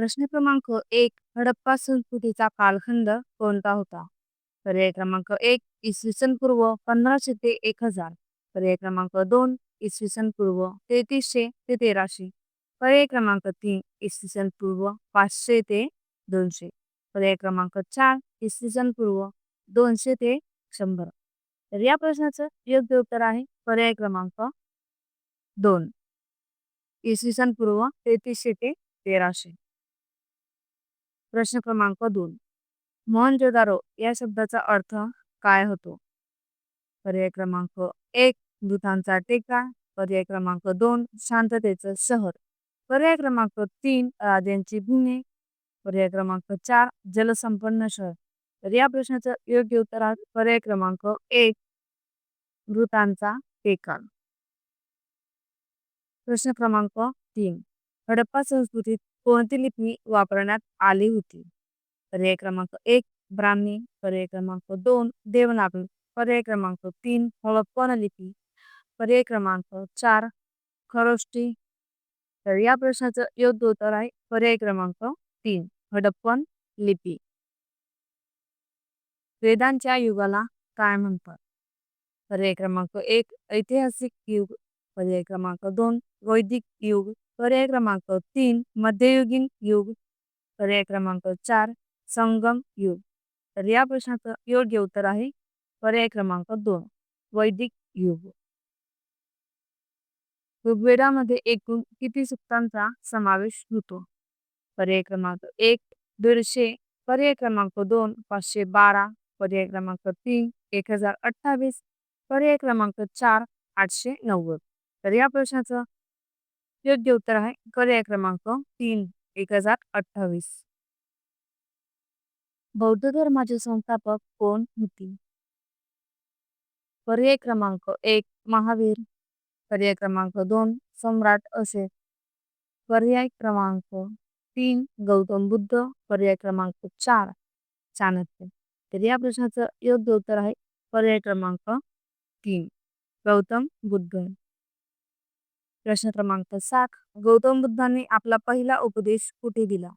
प्रश्न क्रमांक एक हडप्पा संस्कृतीचा कालखंड कोणता होता? पर्याय क्रमांक एक इसवी सन पूर्व पंधराशे ते एक हजार. पर्याय क्रमांक दोन इसवी सन पूर्व तेहतीसशे ते तेराशे. पर्याय क्रमांक तीन इसवी सन पूर्व पाचशे ते दोनशे. पर्याय क्रमांक चार इसवी सन पूर्व दोनशे ते शंभर. तर या प्रश्नाचं योग्य उत्तर आहे पर्याय क्रमांक दोन. इसवी सन पूर्व तेहतीसशे ते तेराशे. प्रश्न क्रमांक दोन. मोहनजोदारो या शब्दाचा अर्थ काय होतो? पर्याय क्रमांक एक दूतांचा टेका. पर्याय क्रमांक दोन शांततेचं शहर पर्याय क्रमांक तीन राजांची भूमी. पर्याय क्रमांक चार जलसंपन्न शहर. तर या प्रश्नाचं योग्य उत्तर आहे पर्याय क्रमांक एक मृतांचा टेका. प्रश्न क्रमांक तीन. हडप्पा संस्कृतीत कोणती लिपी वापरण्यात आली होती? पर्याय क्रमांक एक ब्राह्मी. पर्याय क्रमांक दोन देवनागरी. पर्याय क्रमांक तीन हडप्पन लिपी. पर्याय क्रमांक चार खरोष्टी. तर या प्रश्नाचं योग्य उत्तर आहे पर्याय क्रमांक तीन हडप्पन लिपी. वेदांच्या युगाला काय म्हणतात? पर्याय क्रमांक एक ऐतिहासिक युग पर्याय क्रमांक दोन वैदिक युग पर्याय क्रमांक तीन मध्ययुगीन युग पर्याय क्रमांक चार संगम युग. तर या प्रश्नाचं योग्य उत्तर आहे पर्याय क्रमांक दोन वैदिक युग. ऋग्वेदामध्ये एकूण किती सुक्तांचा समावेश होतो? पर्याय क्रमांक एक दीडशे पर्याय क्रमांक दोन पाचशे बारा पर्याय क्रमांक तीन एक हजार अठ्ठावीस पर्याय क्रमांक चार आठशे नव्वद. तर या प्रश्नाचं योग्य उत्तर आहे पर्याय क्रमांक तीन एक हजार अठ्ठावीस. बौद्ध धर्माचे संस्थापक कोण होती? पर्याय क्रमांक एक महावीर. पर्याय क्रमांक दोन सम्राट असे पर्याय क्रमांक तीन गौतम बुद्ध. पर्याय क्रमांक चार चाणक्य. तर या प्रश्नाचं योग्य उत्तर आहे पर्याय क्रमांक तीन गौतम बुद्ध. प्रश्न क्रमांक सात गौतम बुद्धांनी आपला पहिला उपदेश कुठे दिला?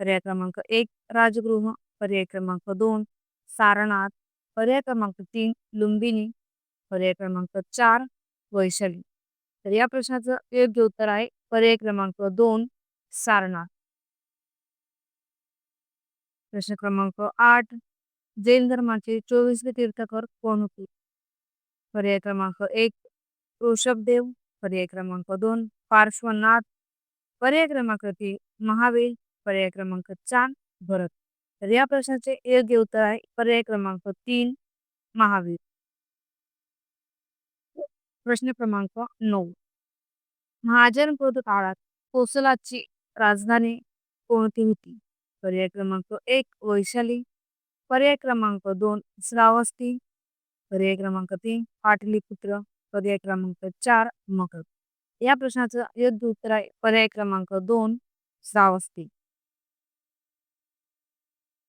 पर्याय क्रमांक एक राजगृह. पर्याय क्रमांक दोन सारनाथ. पर्याय क्रमांक तीन लुंबिनी. पर्याय क्रमांक चार वैशाली. तर या प्रश्नाचं योग्य उत्तर आहे पर्याय क्रमांक दोन सारनाथ. प्रश्न क्रमांक आठ जैन धर्माचे चोवीसवे तीर्थकर कोण होते? पर्याय क्रमांक एक ऋषभदेव. पर्याय क्रमांक दोन पार्श्वनाथ पर्याय क्रमांक तीन महावीर पर्याय क्रमांक चार भरत. तर या प्रश्नाचे योग्य उत्तर आहे पर्याय क्रमांक तीन महावीर. प्रश्न क्रमांक नऊ. महाजन काळात कोसलाची राजधानी कोणती होती? पर्याय क्रमांक एक वैशाली पर्याय क्रमांक दोन श्रावस्ती पर्याय क्रमांक तीन पाटलीपुत्र. पर्याय क्रमांक चार मकर. या प्रश्नाचं योग्य उत्तर आहे. पर्याय क्रमांक दोन श्रावस्ती.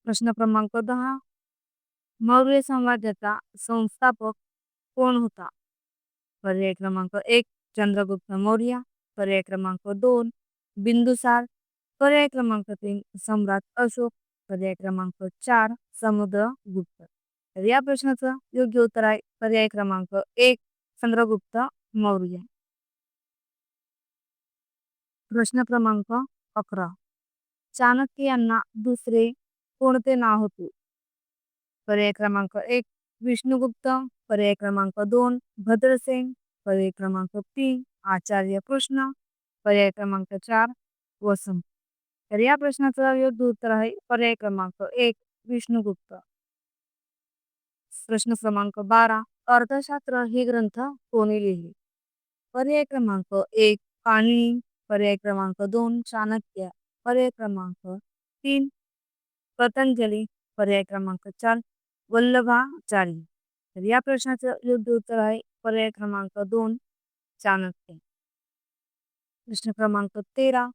प्रश्न क्रमांक दहा. मौर्य साम्राज्याचा संस्थापक कोण होता? पर्याय क्रमांक एक चंद्रगुप्त मौर्य. पर्याय क्रमांक दोन बिंदुसार. पर्याय क्रमांक तीन सम्राट अशोक. पर्याय क्रमांक चार समुद्रगुप्त. तर या प्रश्नाचं योग्य उत्तर आहे. पर्याय क्रमांक एक चंद्रगुप्त मौर्य. प्रश्न क्रमांक अकरा. चाणक्य यांना दुसरे कोणते नाव होते? पर्याय क्रमांक एक विष्णुगुप्त. पर्याय क्रमांक दोन भद्रसेन पर्याय क्रमांक तीन आचार्य कृष्ण. पर्याय क्रमांक चार वसंत. तर या प्रश्नाचं योग्य उत्तर आहे पर्याय क्रमांक एक विष्णुगुप्त. प्रश्न क्रमांक बारा अर्थशास्त्र हे ग्रंथ कोणी लिहिले? पर्याय क्रमांक एक पाणिनी पर्याय क्रमांक दोन चाणक्य. पर्याय क्रमांक तीन पतंजली. पर्याय क्रमांक चार वल्लभाचार्य तर या प्रश्नाचं योग्य उत्तर आहे पर्याय क्रमांक दोन चाणक्य. प्रश्न क्रमांक तेरा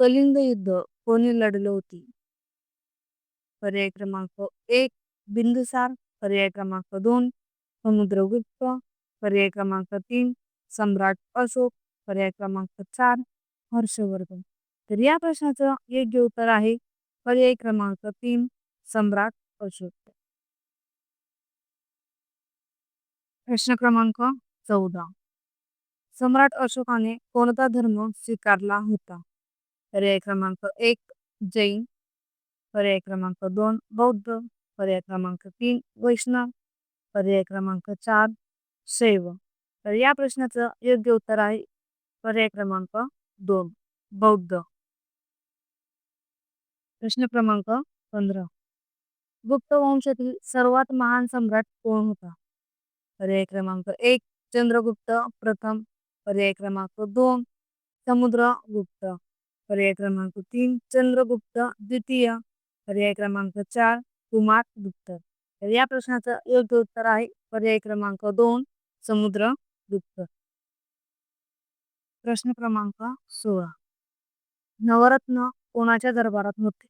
कलिंग युद्ध कोणी लढले होते? पर्याय क्रमांक एक बिंदुसार. पर्याय क्रमांक दोन समुद्रगुप्त पर्याय क्रमांक तीन सम्राट अशोक पर्याय क्रमांक चार हर्षवर्धन तर या प्रश्नाचं योग्य उत्तर आहे पर्याय क्रमांक तीन सम्राट अशोक प्रश्न क्रमांक चौदा सम्राट अशोकाने कोणता धर्म स्वीकारला होता पर्याय क्रमांक एक जैन पर्याय क्रमांक दोन बौद्ध पर्याय क्रमांक तीन वैष्णव पर्याय क्रमांक चार शैव तर या प्रश्नाचं योग्य उत्तर आहे पर्याय क्रमांक दोन बौद्ध. प्रश्न क्रमांक पंधरा. गुप्त वंशातील सर्वात महान सम्राट कोण होता? पर्याय क्रमांक एक चंद्रगुप्त. प्रथम पर्याय क्रमांक दोन समुद्रगुप्त पर्याय क्रमांक तीन चंद्रगुप्त. द्वितीय पर्याय क्रमांक चार कुमार गुप्त. तर या प्रश्नाचं योग्य उत्तर आहे पर्याय क्रमांक दोन समुद्र गुप्त. प्रश्न क्रमांक सोळा. नवरत्न कोणाच्या दरबारात होते?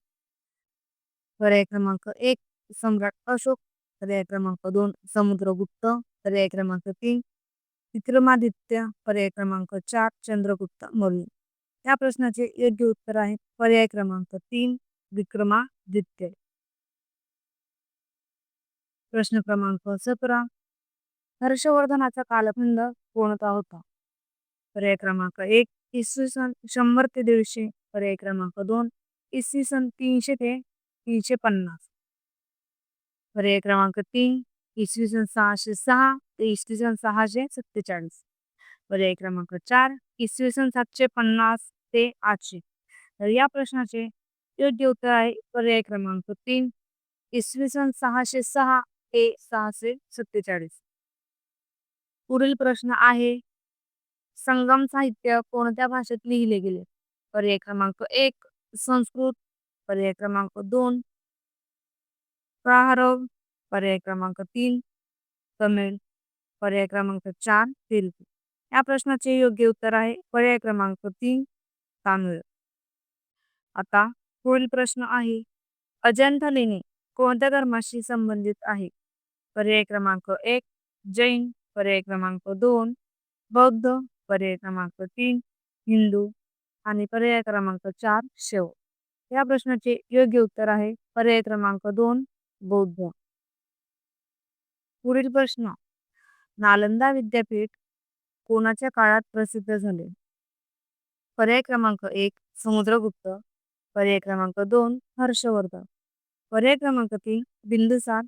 पर्याय क्रमांक एक सम्राट अशोक. पर्याय क्रमांक दोन समुद्रगुप्त पर्याय क्रमांक तीन विक्रमादित्य. पर्याय क्रमांक चार चंद्रगुप्त मौर्य या प्रश्नाचे योग्य उत्तर आहे पर्याय क्रमांक तीन विक्रमादित्य. प्रश्न क्रमांक सतरा. हर्षवर्धनाचा कालखंड कोणता होता. पर्याय क्रमांक एक इसवी सन शंभर ते दीडशे. पर्याय क्रमांक दोन इसवी सन तीनशे ते तीनशे पन्नास. पर्याय क्रमांक तीन इसवी सन सहाशे सहा ते इसवी सन सहाशे सत्तेचाळीस. पर्याय क्रमांक चार इसवी सन सातशे पन्नास ते आठशे. तर या प्रश्नाचे योग्य उत्तर आहे पर्याय क्रमांक तीन इसवी सन सहाशे सहा ते सहाशे सत्तेचाळीस. पुढील प्रश्न आहे संगम साहित्य कोणत्या भाषेत लिहिले गेले? पर्याय क्रमांक एक संस्कृत. पर्याय क्रमांक दोन प्रहारव पर्याय क्रमांक तीन तमिळ. पर्याय क्रमांक चार तेलुगू. या प्रश्नाचे योग्य उत्तर आहे पर्याय क्रमांक तीन तामिळ. आता पुढील प्रश्न आहे अजंठा लेणी कोणत्या धर्माशी संबंधित आहे? पर्याय क्रमांक एक जैन पर्याय क्रमांक दोन बौद्ध पर्याय क्रमांक तीन हिंदू आणि पर्याय क्रमांक चार शेव. या प्रश्नाचे योग्य उत्तर आहे पर्याय क्रमांक दोन बौद्ध. पुढील प्रश्न. नालंदा विद्यापीठ कोणाच्या काळात प्रसिद्ध झाले? पर्याय क्रमांक एक समुद्रगुप्त. पर्याय क्रमांक दोन हर्षवर्धन. पर्याय क्रमांक तीन बिंदुसार.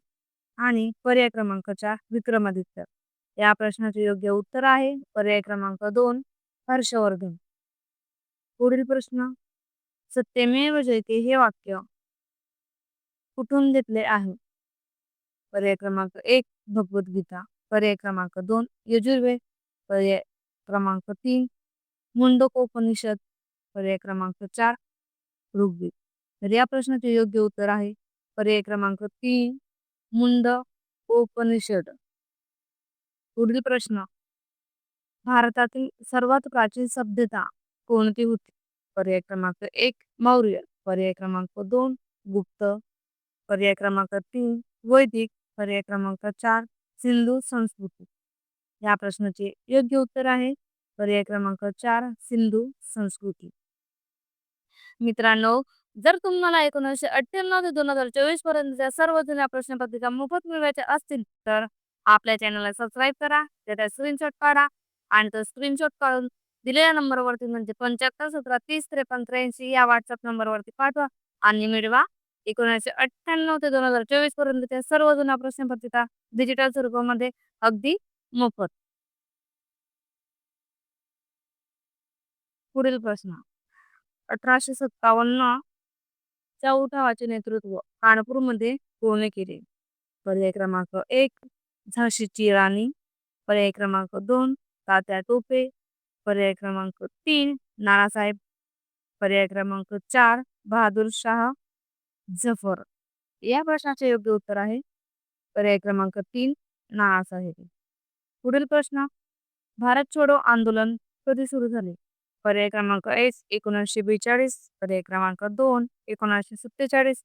आणि पर्याय क्रमांकच्या विक्रमादित्य. या प्रश्नाचे योग्य उत्तर आहे पर्याय क्रमांक दोन हर्षवर्धन. पुढील प्रश्न सत्यमेव जयते हे वाक्य कुठून घेतले आहे? पर्याय क्रमांक एक भगवद्गीता पर्याय क्रमांक दोन यजुर्वेद पर्याय क्रमांक तीन मुंडकोपनिषद पर्याय क्रमांक चार ऋग्वेद. तर या प्रश्नाचे योग्य उत्तर आहे पर्याय क्रमांक तीन मुंड उपनिषद. पुढील प्रश्न. भारतातील सर्वात प्राचीन सभ्यता कोणती होती? पर्याय क्रमांक एक मौर्य. पर्याय क्रमांक दोन गुप्त. पर्याय क्रमांक तीन वैदिक. पर्याय क्रमांक चार सिंधू संस्कृती. या प्रश्नाचे योग्य उत्तर आहे. पर्याय क्रमांक चार सिंधू संस्कृती. मित्रांनो जर तुम्हाला एकोणीसशे अठ्ठ्याण्णव ते दोन हजार चोवीस पर्यंतच्या सर्व जुन्या प्रश्नपत्रिका मोफत मिळवायच्या असतील तर आपल्या चॅनलला सबस्क्राईब करा त्याचा स्क्रीनशॉट काढा आणि तो स्क्रीनशॉट काढून दिलेल्या नंबरवरती म्हणजे पंच्याहत्तर सतरा तीस त्रेपन्न त्र्याऐंशी या व्हॉट्सअप नंबरवरती पाठवा आणि मिळवा एकोणीसशे अठ्ठ्याण्णव ते दोन हजार चोवीस पर्यंतच्या सर्व जुन्या प्रश्नपत्रिका डिजिटल स्वरूपामध्ये अगदी मोफत. पुढील प्रश्न. अठराशे सत्तावन्न च्या उठावाचे नेतृत्व कानपूरमध्ये कोणी केले? पर्याय क्रमांक एक झाशीची राणी पर्याय क्रमांक दोन तात्या टोपे. पर्याय क्रमांक तीन नानासाहेब. पर्याय क्रमांक चार बहादूर शाह जफर. या प्रश्नाचे योग्य उत्तर आहे. पर्याय क्रमांक तीन नानासाहेब. पुढील प्रश्न भारत छोडो आंदोलन कधी सुरू झाले? पर्याय क्रमांक एक एकोणीसशे बेचाळीस पर्याय क्रमांक दोन एकोणीसशे सत्तेचाळीस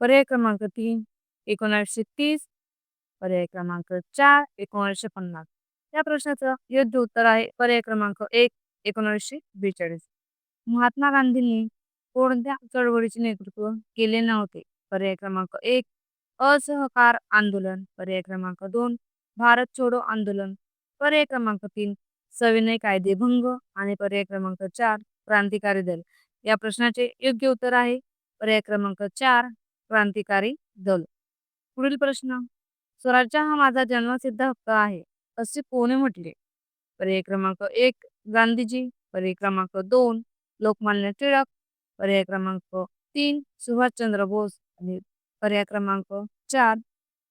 पर्याय क्रमांक तीन एकोणीसशे तीस पर्याय क्रमांक चार एकोणीसशे पन्नास. या प्रश्नाचं योग्य उत्तर आहे पर्याय क्रमांक एक एकोणीसशे बेचाळीस. महात्मा गांधींनी कोणत्या चळवळीचे नेतृत्व केले नव्हते? पर्याय क्रमांक एक असहकार आंदोलन. पर्याय क्रमांक दोन भारत छोडो आंदोलन. पर्याय क्रमांक तीन सविनय कायदेभंग आणि पर्याय क्रमांक चार क्रांतिकारी दल. या प्रश्नाचे योग्य उत्तर आहे. पर्याय क्रमांक चार क्रांतिकारी दल. पुढील प्रश्न. स्वराज्य हा माझा जन्मसिद्ध हक्क आहे असे कोणी म्हटले? पर्याय क्रमांक एक गांधीजी. पर्याय क्रमांक दोन लोकमान्य टिळक. पर्याय क्रमांक तीन सुभाषचंद्र बोस आणि पर्याय क्रमांक चार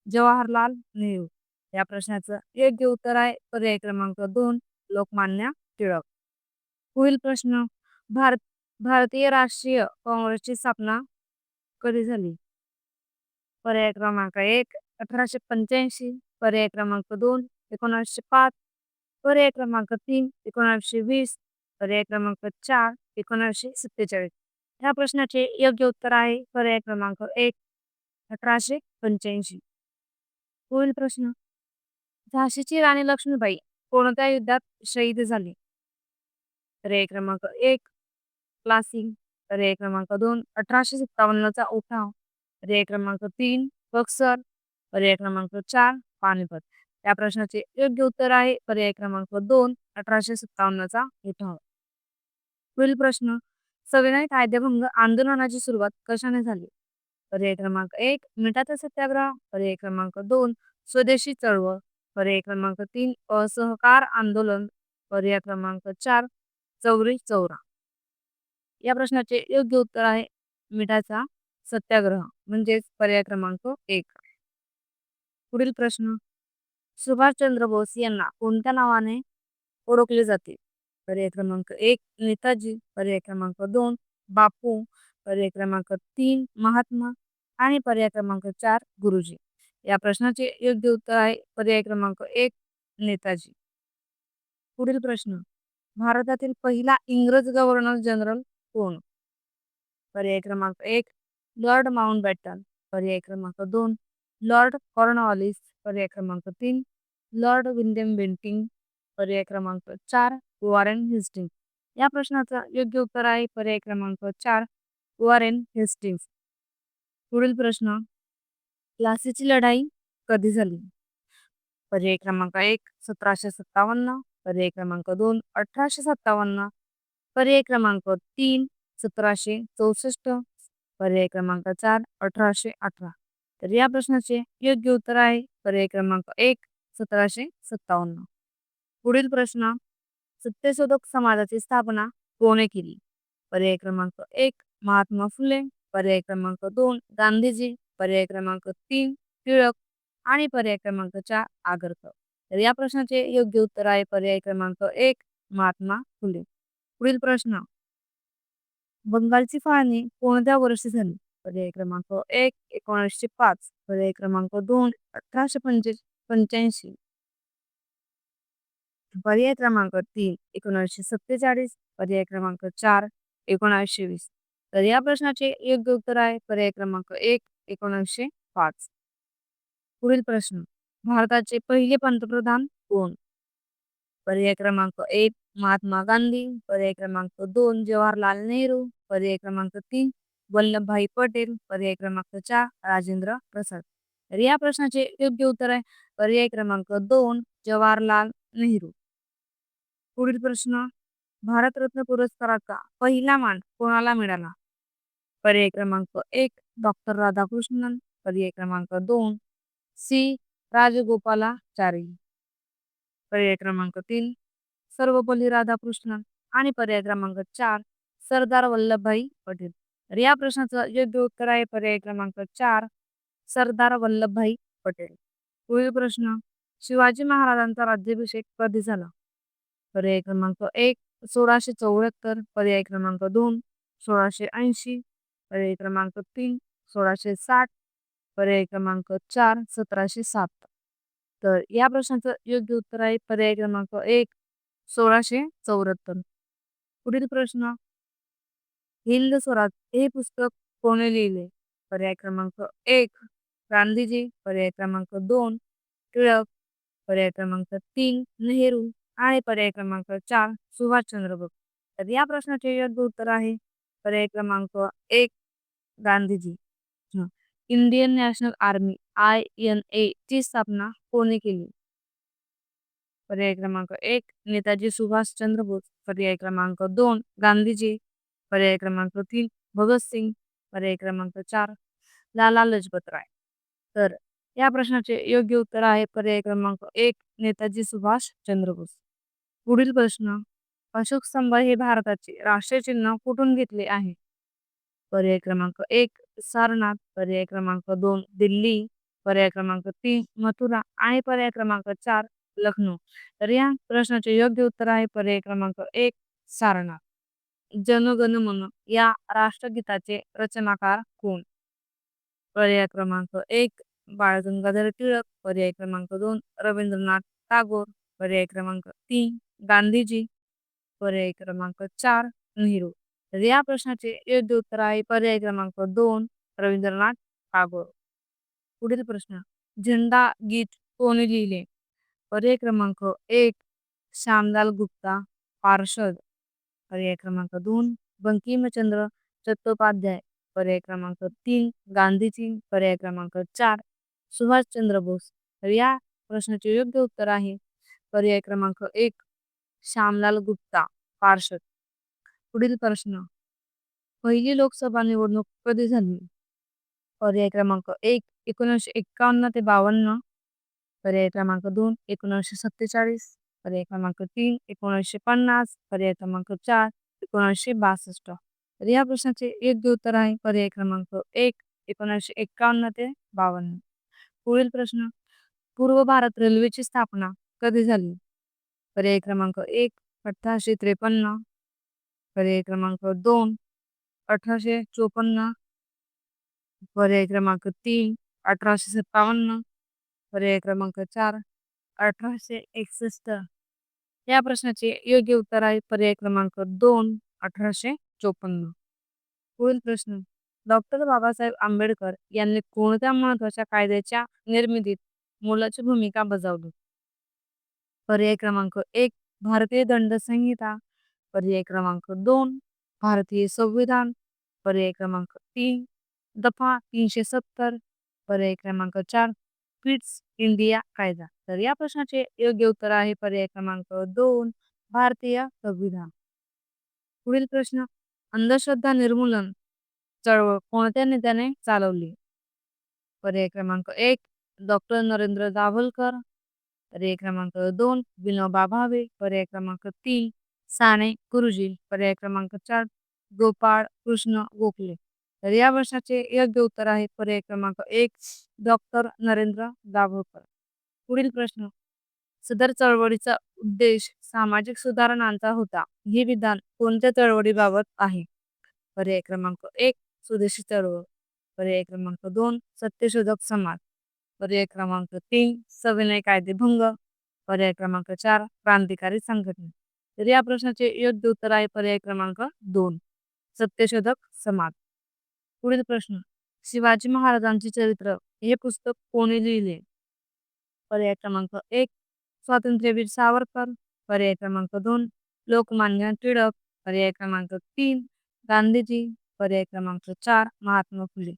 जवाहरलाल नेहरू. या प्रश्नाचं योग्य उत्तर आहे. पर्याय क्रमांक दोन लोकमान्य टिळक. पुढील प्रश्न. भारत भारतीय राष्ट्रीय काँग्रेसची स्थापना कधी झाली? पर्याय क्रमांक एक अठराशे पंच्याऐंशी. पर्याय क्रमांक दोन एकोणीसशे पाच. पर्याय क्रमांक तीन एकोणीसशे वीस. पर्याय क्रमांक चार एकोणीसशे सत्तेचाळीस. ह्या प्रश्नाचे योग्य उत्तर आहे. पर्याय क्रमांक एक अठराशे पंच्याऐंशी. पुढील प्रश्न. झाशीची राणी लक्ष्मीबाई कोणत्या युद्धात शहीद झाले? पर्याय क्रमांक एक क्लासिंग पर्याय क्रमांक दोन अठराशे सत्तावन्नचा उठाव. पर्याय क्रमांक तीन बक्सर. पर्याय क्रमांक चार पानिपत. या प्रश्नाचे योग्य उत्तर आहे. पर्याय क्रमांक दोन अठराशे सत्तावन्नचा उठाव. पुढील प्रश्न सविनय कायदेभंग आंदोलनाची सुरुवात कशाने झाली? पर्याय क्रमांक एक मिठाचा सत्याग्रह. पर्याय क्रमांक दोन स्वदेशी चळवळ. पर्याय क्रमांक तीन असहकार आंदोलन पर्याय क्रमांक चार चौरी चौरा. या प्रश्नाचे योग्य उत्तर आहे मिठाचा सत्याग्रह म्हणजेच पर्याय क्रमांक एक. पुढील प्रश्न. सुभाषचंद्र बोस यांना कोणत्या नावाने ओळखले जाते? पर्याय क्रमांक एक नेताजी. पर्याय क्रमांक दोन बापू. पर्याय क्रमांक तीन महात्मा. आणि पर्याय क्रमांक चार गुरुजी. या प्रश्नाचे योग्य उत्तर आहे पर्याय क्रमांक एक नेताजी. पुढील प्रश्न. भारतातील पहिला इंग्रज गव्हर्नर जनरल कोण? पर्याय क्रमांक एक लॉर्ड माउंट बॅटन पर्याय क्रमांक दोन लॉर्ड कॉर्नवालिस. पर्याय क्रमांक तीन लॉर्ड विल्यम बेंटिंग. पर्याय क्रमांक चार वॉरेन हिस्टिंग या प्रश्नाचं योग्य उत्तर आहे पर्याय क्रमांक चार वॉरेन हेस्टिंग्स. पुढील प्रश्न. प्लासीची लढाई कधी झाली? पर्याय क्रमांक एक सतराशे सत्तावन्न. पर्याय क्रमांक दोन अठराशे सत्तावन्न. पर्याय क्रमांक तीन सतराशे चौसष्ट. पर्याय क्रमांक चार अठराशे अठरा. तर या प्रश्नाचे योग्य उत्तर आहे. पर्याय क्रमांक एक सतराशे सत्तावन्न. पुढील प्रश्न सत्यशोधक समाजाची स्थापना कोणे केली? पर्याय क्रमांक एक महात्मा फुले. पर्याय क्रमांक दोन गांधीजी. पर्याय क्रमांक तीन टिळक आणि पर्याय क्रमांक चार आगरकर तर या प्रश्नाचे योग्य उत्तर आहे पर्याय क्रमांक एक महात्मा फुले. पुढील प्रश्न. बंगालची फाळणी कोणत्या वर्षी झाली? पर्याय क्रमांक एक एकोणीसशे पाच पर्याय क्रमांक दोन अठराशे पंचे पंच्याऐंशी. पर्याय क्रमांक तीन एकोणीसशे सत्तेचाळीस पर्याय क्रमांक चार एकोणीसशे वीस. तर या प्रश्नाचे योग्य उत्तर आहे पर्याय क्रमांक एक एकोणीसशे पाच. पुढील प्रश्न. भारताचे पहिले पंतप्रधान कोण? पर्याय क्रमांक एक महात्मा गांधी. पर्याय क्रमांक दोन जवाहरलाल नेहरू. पर्याय क्रमांक तीन वल्लभभाई पटेल. पर्याय क्रमांक चार राजेंद्र प्रसाद. तर या प्रश्नाचे योग्य उत्तर आहे. पर्याय क्रमांक दोन जवाहरलाल नेहरू. पुढील प्रश्न. भारतरत्न पुरस्काराचा पहिला मान कोणाला मिळाला? पर्याय क्रमांक एक डॉक्टर राधाकृष्णन पर्याय क्रमांक दोन सी राजगोपालाचारी पर्याय क्रमांक तीन सर्वपल्ली राधाकृष्णन आणि पर्याय क्रमांक चार सरदार वल्लभभाई पटेल. तर या प्रश्नाचं योग्य उत्तर आहे पर्याय क्रमांक चार सरदार वल्लभभाई पटेल. पुढील प्रश्न शिवाजी महाराजांचा राज्याभिषेक कधी झाला? पर्याय क्रमांक एक सोळाशे चौऱ्याहत्तर. पर्याय क्रमांक दोन सोळाशे ऐंशी. पर्याय क्रमांक तीन सोळाशे साठ पर्याय क्रमांक चार सतराशे सात. तर या प्रश्नाचं योग्य उत्तर आहे पर्याय क्रमांक एक सोळाशे चौऱ्याहत्तर. पुढील प्रश्न. हिंद स्वराज हे पुस्तक कोणी लिहिले? पर्याय क्रमांक एक गांधीजी. पर्याय क्रमांक दोन टिळक. पर्याय क्रमांक तीन नेहरू. आणि पर्याय क्रमांक चार सुभाषचंद्र बोस. तर या प्रश्नाचे योग्य उत्तर आहे. पर्याय क्रमांक एक Gandhiji. Indian national army I N A ची स्थापना कोणी केली? पर्याय क्रमांक एक नेताजी सुभाषचंद्र बोस. पर्याय क्रमांक दोन गांधीजी. पर्याय क्रमांक तीन भगतसिंग पर्याय क्रमांक चार लाला लजपत राय. तर या प्रश्नाचे योग्य उत्तर आहे पर्याय क्रमांक एक नेताजी सुभाष चंद्र बोस. पुढील प्रश्न अशोक स्तंभ हे भारताचे राष्ट्रीय चिन्ह कुठून घेतले आहे? पर्याय क्रमांक एक सारनाथ पर्याय क्रमांक दोन दिल्ली पर्याय क्रमांक तीन मथुरा आणि पर्याय क्रमांक चार लखनौ तर या प्रश्नाचे योग्य उत्तर आहे पर्याय क्रमांक एक सारनाथ. जनगण मन या राष्ट्रगीताचे रचनाकार कोण? पर्याय क्रमांक एक बाळ गंगाधर टिळक. पर्याय क्रमांक दोन रवींद्रनाथ टागोर. पर्याय क्रमांक तीन गांधीजी. पर्याय क्रमांक चार नेहरू. तर या प्रश्नाचे योग्य उत्तर आहे पर्याय क्रमांक दोन रवींद्रनाथ टागोर. पुढील प्रश्न झेंडा गीत कोणी लिहिले? पर्याय क्रमांक एक श्यामलाल गुप्ता पार्षद. पर्याय क्रमांक दोन बंकिमचंद्र चट्टोपाध्याय. पर्याय क्रमांक तीन गांधीजी. पर्याय क्रमांक चार सुभाषचंद्र बोस. तर या प्रश्नाचे योग्य उत्तर आहे. पर्याय क्रमांक एक श्यामलाल गुप्ता पार्षद. पुढील प्रश्न. पहिली लोकसभा निवडणूक कधी झाली? पर्याय क्रमांक एक एकोणीसशे एक्कावन्न ते बावन्न. पर्याय क्रमांक दोन एकोणीसशे सत्तेचाळीस. पर्याय क्रमांक तीन एकोणीसशे पन्नास. पर्याय क्रमांक चार एकोणीसशे बासष्ट. तर या प्रश्नाचे योग्य उत्तर आहे पर्याय क्रमांक एक एकोणीसशे एक्कावन्न ते बावन्न. पुढील प्रश्न. पूर्व भारत रेल्वेची स्थापना कधी झाली? पर्याय क्रमांक एक अठराशे त्रेपन्न. पर्याय क्रमांक दोन अठराशे चोपन्न. पर्याय क्रमांक तीन अठराशे सत्तावन्न. पर्याय क्रमांक चार अठराशे एकसष्ट. या प्रश्नाचे योग्य उत्तर आहे पर्याय क्रमांक दोन अठराशे चोपन्न. पुढील प्रश्न डॉक्टर बाबासाहेब आंबेडकर यांनी कोणत्या महत्त्वाच्या कायद्याच्या निर्मितीत मोलाची भूमिका बजावली? पर्याय क्रमांक एक भारतीय दंड संहिता. पर्याय क्रमांक दोन भारतीय संविधान पर्याय क्रमांक तीन दफा तीनशे सत्तर पर्याय क्रमांक चार फिट्स इंडिया कायदा. तर या प्रश्नाचे योग्य उत्तर आहे पर्याय क्रमांक दोन भारतीय संविधान. पुढील प्रश्न अंधश्रद्धा निर्मूलन चळवळ कोणत्या नेत्याने चालवली? पर्याय क्रमांक एक डॉक्टर नरेंद्र दाभोलकर पर्याय क्रमांक दोन विनोबा भावे. पर्याय क्रमांक तीन साने गुरुजी पर्याय क्रमांक चार गोपाळ कृष्ण गोखले. तर या वर्षाचे योग्य उत्तर आहे पर्याय क्रमांक एक डॉक्टर नरेंद्र दाभोळकर. पुढील प्रश्न. सदर चळवळीचा उद्देश सामाजिक सुधारणांचा होता. हे विधान कोणत्या चळवळीबाबत आहे? पर्याय क्रमांक एक स्वदेशी चळवळ. पर्याय क्रमांक दोन सत्यशोधक समाज. पर्याय क्रमांक तीन सविनय कायदेभंग. पर्याय क्रमांक चार क्रांतिकारी संघटना. तर या प्रश्नाचे योग्य उत्तर आहे पर्याय क्रमांक दोन सत्यशोधक समाज. पुढील प्रश्न शिवाजी महाराजांचे चरित्र हे पुस्तक कोणी लिहिले? पर्याय क्रमांक एक स्वातंत्र्यवीर सावरकर. पर्याय क्रमांक दोन लोकमान्य टिळक. पर्याय क्रमांक तीन गांधीजी. पर्याय क्रमांक चार महात्मा फुले.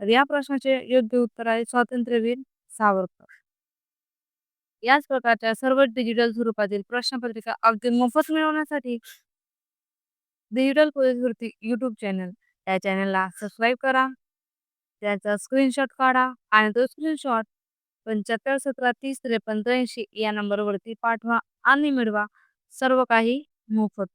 तर या प्रश्नाचे योग्य उत्तर आहे स्वातंत्र्यवीर सावरकर. याच प्रकारच्या सर्व डिजिटल स्वरूपातील प्रश्नपत्रिका अगदी मोफत मिळवण्यासाठी डिजिटल पोलीस भरती यूट्यूब चॅनल या चॅनलला सबस्क्राईब करा. त्याचा स्क्रीनशॉट काढा आणि तो स्क्रीनशॉट पंच्याहत्तर सतरा तीस त्रेपन्न त्र्याऐंशी या नंबरवरती पाठवा आणि मिळवा. सर्व काही मोफत.